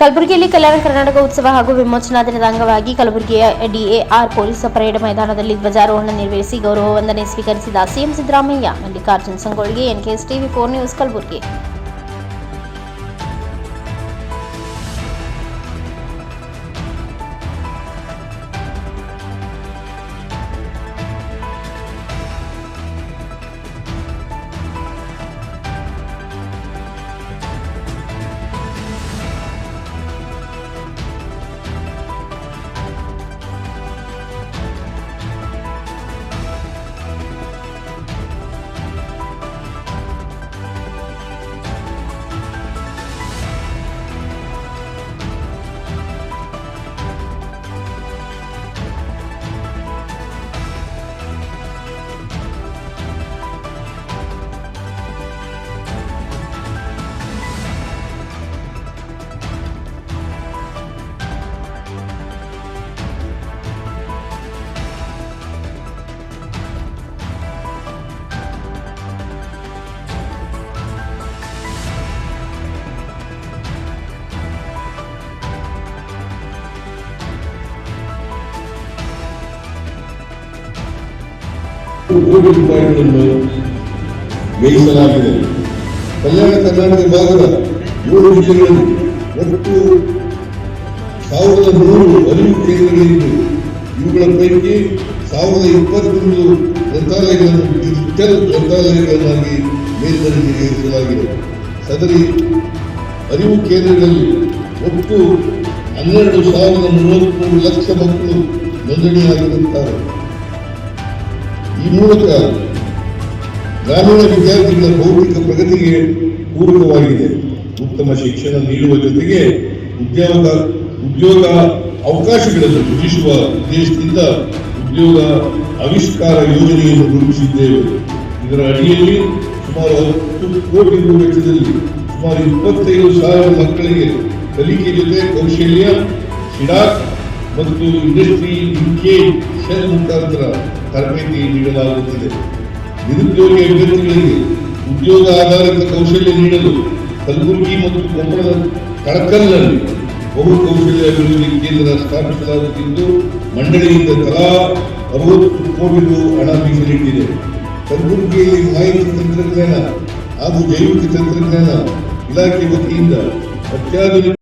ಕಲಬುರಗಿಯಲ್ಲಿ ಕಲ್ಯಾಣ ಕರ್ನಾಟಕ ಉತ್ಸವ ಹಾಗೂ ವಿಮೋಚನಾ ದಿನದ ಅಂಗವಾಗಿ ಕಲಬುರಗಿಯ ಡಿಎಆರ್ ಪೊಲೀಸ್ ಪರೇಡ್ ಮೈದಾನದಲ್ಲಿ ಧ್ವಜಾರೋಹಣ ನೆರವೇರಿಸಿ ಗೌರವ ವಂದನೆ ಸ್ವೀಕರಿಸಿದ CM Siddaramaiah, Mallikarjun ಸಂಗೊಳ್ಳಿಗೆ NKS TV four news Kalaburagi. ಕೋಟಿ ರೂಪಾಯಿಗಳನ್ನು ವ್ಯಯಿಸಲಾಗಿದೆ ಕಲ್ಯಾಣ ಕರ್ನಾಟಕ ಭಾಗದ ಮೂರು ಜಿಲ್ಲೆಗಳಲ್ಲಿ ಒಟ್ಟು ಸಾವಿರದ ನೂರು ಅರಿವು ಕೇಂದ್ರಗಳಿದ್ದು, ಇವುಗಳ ಪೈಕಿ ಸಾವಿರದ ಇಪ್ಪತ್ತೊಂದು ಗ್ರಂಥಾಲಯಗಳನ್ನು ಡಿಜಿಟಲ್ ಗ್ರಂಥಾಲಯಗಳನ್ನಾಗಿ ಮೇಲ್ದರ್ಜೆಗೇರಿಸಲಾಗಿದೆ ಸದರಿ ಅರಿವು ಕೇಂದ್ರಗಳಲ್ಲಿ ಒಟ್ಟು ಹನ್ನೆರಡು ಸಾವಿರದ ಮೂವತ್ತ್ಮೂರು ಲಕ್ಷ ಮಕ್ಕಳು ನೋಂದಣಿಯಾಗಿರುತ್ತಾರೆ. ಈ ಮೂಲಕ ಗ್ರಾಮೀಣ ವಿದ್ಯಾರ್ಥಿಗಳ ಭೌತಿಕ ಪ್ರಗತಿಗೆ ಪೂರಕವಾಗಿದೆ. ಉತ್ತಮ ಶಿಕ್ಷಣ ನೀಡುವ ಜೊತೆಗೆ ಉದ್ಯೋಗ ಉದ್ಯೋಗ ಅವಕಾಶಗಳನ್ನು ಸೃಜಿಸುವ ಉದ್ದೇಶದಿಂದ ಉದ್ಯೋಗ ಆವಿಷ್ಕಾರ ಯೋಜನೆಯನ್ನು ರೂಪಿಸಿದ್ದೇವೆ. ಇದರ ಅಡಿಯಲ್ಲಿ ಸುಮಾರು ಹತ್ತು ಕೋಟಿ ರು ವೆಚ್ಚದಲ್ಲಿ ಸುಮಾರು ಇಪ್ಪತ್ತೈದು ಸಾವಿರ ಮಕ್ಕಳಿಗೆ ಕಲಿಕೆ ಜೊತೆ ಕೌಶಲ್ಯ, ಶಿಡಾಕ್ ಮತ್ತು ಇಂಡಸ್ಟ್ರಿ ಲಿಂಕೇಜ್ ಶೆಲ್ ಮುಖಾಂತರ ತರಬೇತಿ ನೀಡಲಾಗುತ್ತಿದೆ. ನಿರುದ್ಯೋಗಿ ಅಭ್ಯರ್ಥಿಗಳಿಗೆ ಉದ್ಯೋಗ ಆಧಾರಿತ ಕೌಶಲ್ಯ ನೀಡಲು ಕಲಬುರಗಿ ಮತ್ತು ಕೊಪ್ಪಳದ ಕಳಕಲ್ನಲ್ಲಿ ಬಹು ಕೌಶಲ್ಯ ಅಭಿವೃದ್ಧಿ ಕೇಂದ್ರ ಸ್ಥಾಪಿಸಲಾಗುತ್ತಿದ್ದು, ಮಂಡಳಿಯಿಂದ ತಲಾ ಅರವತ್ತು ಕೋಟಿ ರು ಹಣ ಮೀಸಲಿಟ್ಟಿದೆ. ಕಲಬುರಗಿಯಲ್ಲಿ ಮಾಹಿತಿ ತಂತ್ರಜ್ಞಾನ ಹಾಗೂ ಜೈವಿಕ ತಂತ್ರಜ್ಞಾನ ಇಲಾಖೆ ವತಿಯಿಂದ ಅತ್ಯಾಧುನಿಕ